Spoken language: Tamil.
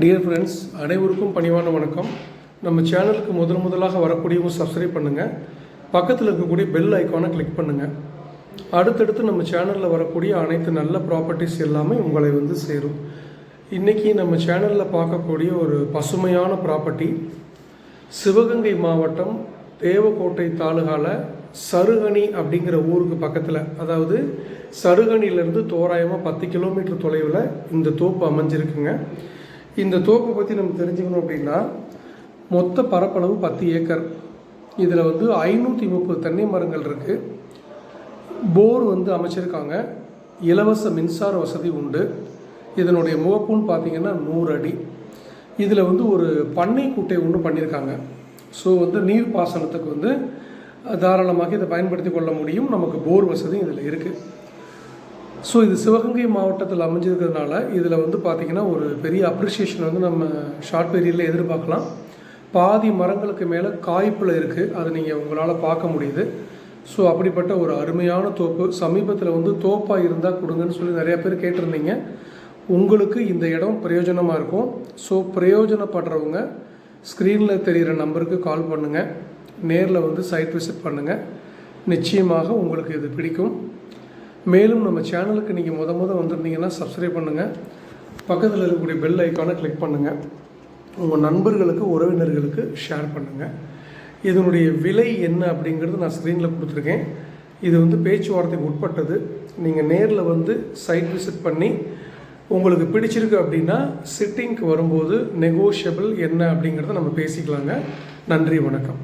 டியர் ஃப்ரெண்ட்ஸ் அனைவருக்கும் பணிவான வணக்கம். நம்ம சேனலுக்கு முதல் முதலாக வரக்கூடியவங்க சப்ஸ்கிரைப் பண்ணுங்கள் பக்கத்தில் இருக்கக்கூடிய பெல் ஐக்கானை கிளிக் பண்ணுங்கள் அடுத்தடுத்து நம்ம சேனலில் வரக்கூடிய அனைத்து நல்ல ப்ராப்பர்ட்டிஸ் எல்லாமே உங்களை வந்து சேரும். இன்றைக்கி நம்ம சேனலில் பார்க்கக்கூடிய ஒரு பசுமையான ப்ராப்பர்ட்டி சிவகங்கை மாவட்டம் தேவக்கோட்டை தாலுகாவில் சருகணி அப்படிங்கிற ஊருக்கு பக்கத்தில் அதாவது சருகணிலேருந்து தோராயமாக பத்து கிலோமீட்டர் தொலைவில் இந்த தோப்பு அமைஞ்சிருக்குங்க. இந்த தோப்பை பற்றி நம்ம தெரிஞ்சுக்கணும் அப்படின்னா மொத்த பரப்பளவு பத்து ஏக்கர். இதில் வந்து ஐநூற்றி முப்பது தென்னை மரங்கள் இருக்குது போர் வந்து அமைச்சிருக்காங்க. இலவச மின்சார வசதி உண்டு. இதனுடைய முகப்புன்னு பார்த்தீங்கன்னா நூறு அடி. இதில் வந்து ஒரு பண்ணை குட்டை ஒன்று பண்ணியிருக்காங்க ஸோ வந்து நீர் பாசனத்துக்கு வந்து தாராளமாக இதை பயன்படுத்தி கொள்ள முடியும். நமக்கு போர் வசதியும் இதில் இருக்குது ஸோ இது சிவகங்கை மாவட்டத்தில் அமைஞ்சிருக்கிறதுனால இதில் வந்து பார்த்திங்கன்னா ஒரு பெரிய அப்ரிஷியேஷன் வந்து நம்ம ஷார்ட் பீரியடில் எதிர்பார்க்கலாம். பாதி மரங்களுக்கு மேலே காய்ப்பில் இருக்குது அதை நீங்கள் உங்களால் பார்க்க முடியுது. ஸோ அப்படிப்பட்ட ஒரு அருமையான தோப்பு. சமீபத்தில் வந்து தோப்பாக இருந்தால் கொடுங்கன்னு சொல்லி நிறையா பேர் கேட்டிருந்தீங்க. உங்களுக்கு இந்த இடம் பிரயோஜனமாக இருக்கும். ஸோ பிரயோஜனப்படுறவங்க ஸ்க்ரீனில் தெரிகிற நம்பருக்கு கால் பண்ணுங்கள் நேரில் வந்து சைட் விசிட் பண்ணுங்கள் நிச்சயமாக உங்களுக்கு இது பிடிக்கும். மேலும் நம்ம சேனலுக்கு நீங்கள் முத முத வந்திருந்தீங்கன்னா சப்ஸ்கிரைப் பண்ணுங்கள் பக்கத்தில் இருக்கக்கூடிய பெல் ஐக்கானை கிளிக் பண்ணுங்கள் உங்கள் நண்பர்களுக்கு உறவினர்களுக்கு ஷேர் பண்ணுங்கள் இதனுடைய விலை என்ன அப்படிங்கிறது நான் ஸ்க்ரீனில் கொடுத்துருக்கேன். இது வந்து பேச்சுவார்த்தைக்கு உட்பட்டது. நீங்கள் நேரில் வந்து சைட் விசிட் பண்ணி உங்களுக்கு பிடிச்சிருக்கு அப்படின்னா சிட்டிங்க்கு வரும்போது நெகோஷியபிள் என்ன அப்படிங்கிறத நம்ம பேசிக்கலாங்க. நன்றி வணக்கம்.